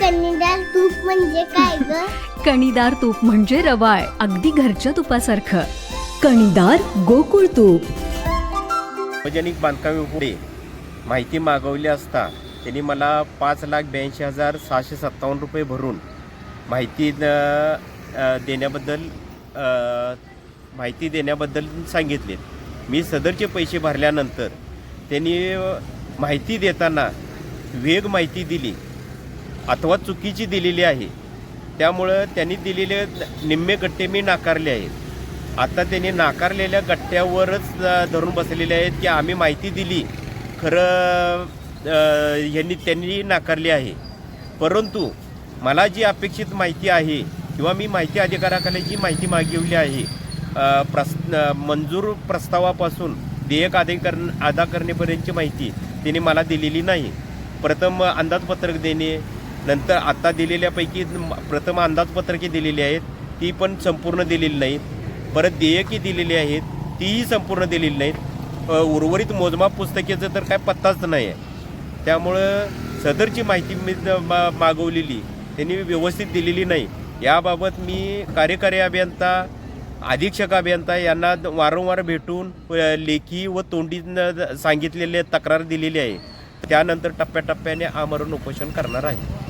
कणीदार तूप म्हणजे काय ग? कणीदार तूप म्हणजे रवाळ अगदी घरच्या तुपासारखं. कणीदार गोकुळ तूप. सार्वजनिक बांधकामे पुढे माहिती मागवली असता त्यांनी मला पाच लाख ब्याऐंशी हजार सहाशे सत्तावन्न रुपये भरून माहिती अ, देण्याबद्दल अ, माहिती देण्याबद्दल सांगितले. मी सदरचे पैसे भरल्यानंतर त्यांनी माहिती देताना वेग माहिती दिली. अथवा चुकीची दिलेली आहे. त्यामुळं त्यांनी दिलेले निम्मे गट्टे मी नाकारले आहेत. आता त्यांनी नाकारलेल्या गट्ट्यावरच धरून बसलेले आहेत की आम्ही माहिती दिली. खरं यांनी त्यांनी नाकारली आहे. परंतु मला जी अपेक्षित माहिती आहे किंवा मी माहिती अधिकाराखाली जी माहिती मागवली आहे प्रस् प्रस मंजूर प्रस्तावापासून देयक अधिकरण अदा करण्यापर्यंतची माहिती त्यांनी मला दिलेली नाही. प्रथम अंदाजपत्रक देणे नंतर आत्ता दिलेल्यापैकी प्रथम अंदाजपत्रके दिलेली आहेत ती पण संपूर्ण दिलेली नाहीत. परत देयकी दिलेली आहेत तीही संपूर्ण दिलेली नाहीत. उर्वरित मोजमाप पुस्तकेचं तर काय पत्ताच नाही आहे त्यामुळं सदरची माहिती मी मा मागवलेली त्यांनी व्यवस्थित दिलेली नाही. याबाबत मी कार्यकारी अभियंता अधीक्षक अभियंता यांना वारंवार भेटून लेखी व तोंडी सांगितलेले तक्रार दिलेली आहे. त्यानंतर टप्प्याटप्प्याने आमरण उपोषण करणार आहे.